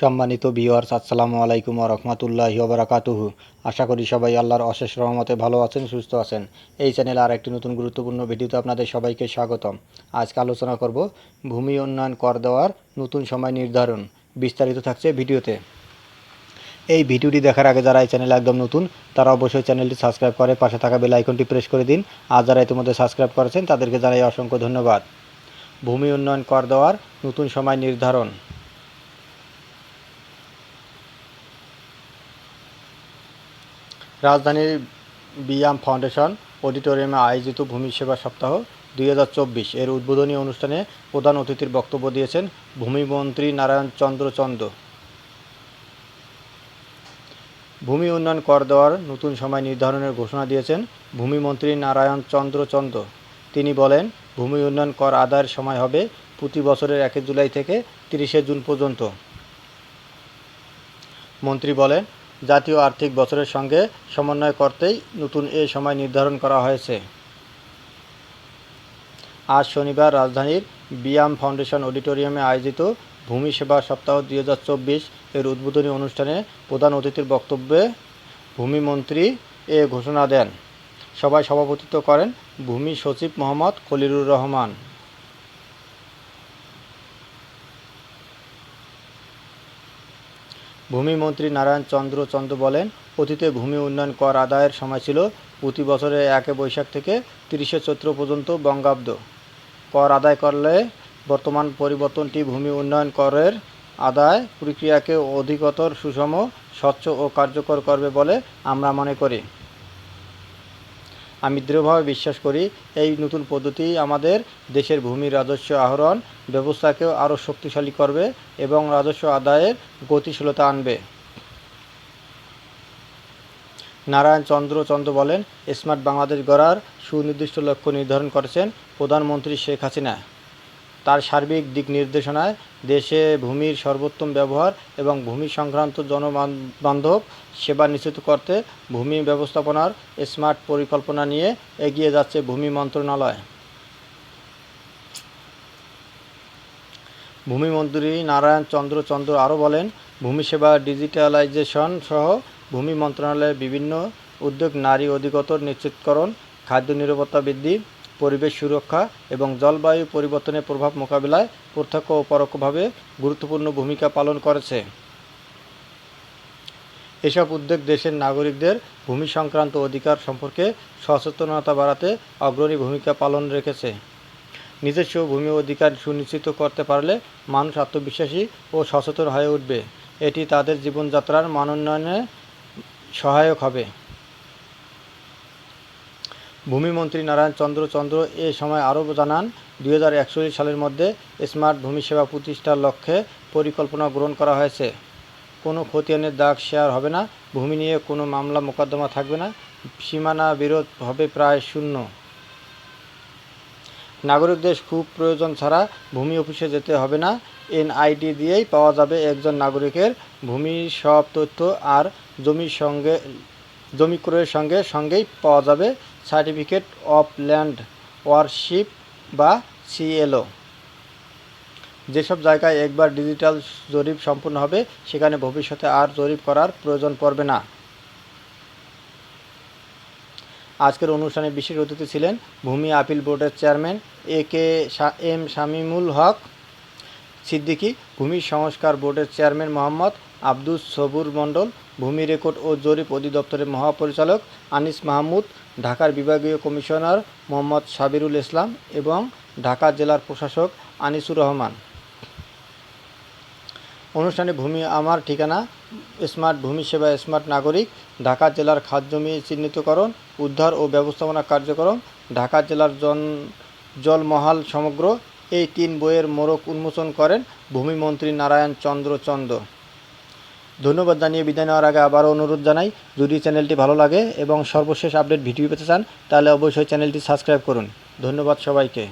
সম্মানিত ভিউয়ার্স, আসসালামু আলাইকুম রহমতুল্লাহ বারাকাতুহু। আশা করি সবাই আল্লাহর অশেষ রহমতে ভালো আছেন, সুস্থ আছেন। এই চ্যানেলে আর একটি নতুন গুরুত্বপূর্ণ ভিডিওতে আপনাদের সবাইকে স্বাগতম। আজকে আলোচনা করব ভূমি উন্নয়ন কর দেওয়ার নতুন সময় নির্ধারণ। বিস্তারিত থাকছে ভিডিওতে। এই ভিডিওটি দেখার আগে যারা এই চ্যানেলে একদম নতুন, তারা অবশ্যই চ্যানেলটি সাবস্ক্রাইব করে পাশে থাকা বেল আইকনটি প্রেস করে দিন। আর যারা ইতিমধ্যে সাবস্ক্রাইব করেছেন, তাদেরকে জানাই অসংখ্য ধন্যবাদ। ভূমি উন্নয়ন কর দেওয়ার নতুন সময় নির্ধারণ। রাজধানীর বিয়াম ফাউন্ডেশন অডিটোরিয়ামে আয়োজিত ভূমি সেবা সপ্তাহ দুই হাজার চব্বিশ এর উদ্বোধনী অনুষ্ঠানে প্রধান অতিথির বক্তব্য দিয়েছেন ভূমিমন্ত্রী নারায়ণ চন্দ্র চন্দ। ভূমি উন্নয়ন কর দেওয়ার নতুন সময় নির্ধারণের ঘোষণা দিয়েছেন ভূমিমন্ত্রী নারায়ণ চন্দ্র চন্দ। তিনি বলেন, ভূমি উন্নয়ন কর আদায়ের সময় হবে প্রতি বছরের একে জুলাই থেকে তিরিশে জুন পর্যন্ত। মন্ত্রী বলেন জাতীয় আর্থিক বছরের সঙ্গে সমন্বয় করতেই নতুন এ সময় নির্ধারণ করা হয়েছে। আজ শনিবার রাজধানীর বিয়াম ফাউন্ডেশন অডিটোরিয়ামে আয়োজিত ভূমি সেবা সপ্তাহ দুই হাজার চব্বিশ এর উদ্বোধনী অনুষ্ঠানে প্রধান অতিথির বক্তব্যে ভূমিমন্ত্রী এ ঘোষণা দেন। সভায় সভাপতিত্ব করেন ভূমি সচিব মোহাম্মদ খলিলুর রহমান। ভূমিমন্ত্রী নারায়ণ চন্দ্র চন্দ্র বলেন, অতীতে ভূমি উন্নয়ন কর আদায়ের সময় ছিল, প্রতি বছরে একে বৈশাখ থেকে তিরিশে চৈত্র পর্যন্ত বঙ্গাব্দ। কর আদায় করলে বর্তমান পরিবর্তনটি ভূমি উন্নয়ন করের আদায় প্রক্রিয়াকে অধিকতর সুষম, স্বচ্ছ ও কার্যকর করবে বলে আমরা মনে করি। আমি দৃঢ়ভাবে বিশ্বাস করি, এই নতুন পদ্ধতি আমাদের দেশের ভূমি রাজস্ব আহরণ ব্যবস্থাকেও আরও শক্তিশালী করবে এবং রাজস্ব আদায়ের গতিশীলতা আনবে। নারায়ণ চন্দ্র চন্দ্র বলেন, স্মার্ট বাংলাদেশ গড়ার সুনির্দিষ্ট লক্ষ্য নির্ধারণ করেছেন প্রধানমন্ত্রী শেখ হাসিনা। তার সার্বিক দিক নির্দেশনায় দেশে ভূমির সর্বোত্তম ব্যবহার এবং ভূমি সংক্রান্ত জনবান্ধব সেবা নিশ্চিত করতে ভূমি ব্যবস্থাপনার স্মার্ট পরিকল্পনা নিয়ে এগিয়ে যাচ্ছে ভূমি মন্ত্রণালয়। ভূমিমন্ত্রী নারায়ণ চন্দ্র চন্দ্র আরও বলেন, ভূমি সেবা ডিজিটালাইজেশন সহ ভূমি মন্ত্রণালয়ের বিভিন্ন উদ্যোগ নারী অধিকতর নিশ্চিতকরণ, খাদ্য নিরাপত্তা বৃদ্ধি পরিবেশ সুরক্ষা এবং জলবায়ু পরিবর্তনের প্রভাব মোকাবিলায় প্রত্যক্ষ ও পরোক্ষভাবে গুরুত্বপূর্ণ ভূমিকা পালন করেছে। এসব উদ্যোগ দেশের নাগরিকদের ভূমি সংক্রান্ত অধিকার সম্পর্কে সচেতনতা বাড়াতে অগ্রণী ভূমিকা পালন রেখেছে। নিজস্ব ভূমি অধিকার সুনিশ্চিত করতে পারলে মানুষ আত্মবিশ্বাসী ও সচেতন হয়ে উঠবে। এটি তাদের জীবনযাত্রার মান উন্নয়নে সহায়ক হবে। ভূমিমন্ত্রী নারায়ণ চন্দ্র চন্দ্র এ সময় আরও জানান, দুই হাজার একচল্লিশ সালের মধ্যে স্মার্ট ভূমি সেবা প্রতিষ্ঠার লক্ষ্যে পরিকল্পনা গ্রহণ করা হয়েছে। কোনো খতিয়ানের দাগ শেয়ার হবে না, ভূমি নিয়ে কোনো মামলা মোকদ্দমা থাকবে না, সীমানা বিরোধ হবে প্রায় শূন্য। নাগরিকদের খুব প্রয়োজন ছাড়া ভূমি অফিসে যেতে হবে না, এনআইডি দিয়েই পাওয়া যাবে একজন নাগরিকের ভূমির সব তথ্য আর জমির সঙ্গে, জমি ক্রয়ের সঙ্গে, সঙ্গেই পাওয়া যাবে সার্টিফিকেট অফ ল্যান্ড ওয়ারশিপ বা সিএলও। যেসব জায়গায় একবার ডিজিটাল জরিপ সম্পূর্ণ হবে, সেখানে ভবিষ্যতে আর জরিপ করার প্রয়োজন পড়বে না। আজকের অনুষ্ঠানে বিশেষ অতিথি ছিলেন ভূমি আপিল বোর্ডের chairman A K M Shamimul Haque. Siddiqui, ভূমি সংস্কার বোর্ডের চেয়ারম্যান মোহাম্মদ আব্দুস সবুর মণ্ডল, ভূমি রেকর্ড ও জরিপ অধিদপ্তরের মহাপরিচালক আনিস মাহমুদ, ঢাকার বিভাগীয় কমিশনার মোহাম্মদ সাবিরুল ইসলাম এবং ঢাকা জেলার প্রশাসক আনিসুর রহমান। অনুষ্ঠানে ভূমি আমার ঠিকানা, স্মার্ট ভূমি সেবা স্মার্ট নাগরিক, ঢাকা জেলার খাত জমি চিহ্নিতকরণ, উদ্ধার ও ব্যবস্থাপনা কার্যক্রম, ঢাকা জেলার জন জলমহাল সমগ্র এই তিন বইয়ের মোড়ক উন্মোচন করেন ভূমিমন্ত্রী নারায়ণ চন্দ্র চন্দ। ধন্যবাদ জানিয়ে বিদায় নেওয়ার আগে আবারও অনুরোধ জানাই, যদি চ্যানেলটি ভালো লাগে এবং সর্বশেষ আপডেট ভিডিও পেতে চান, তাহলে অবশ্যই চ্যানেলটি সাবস্ক্রাইব করুন। ধন্যবাদ সবাইকে।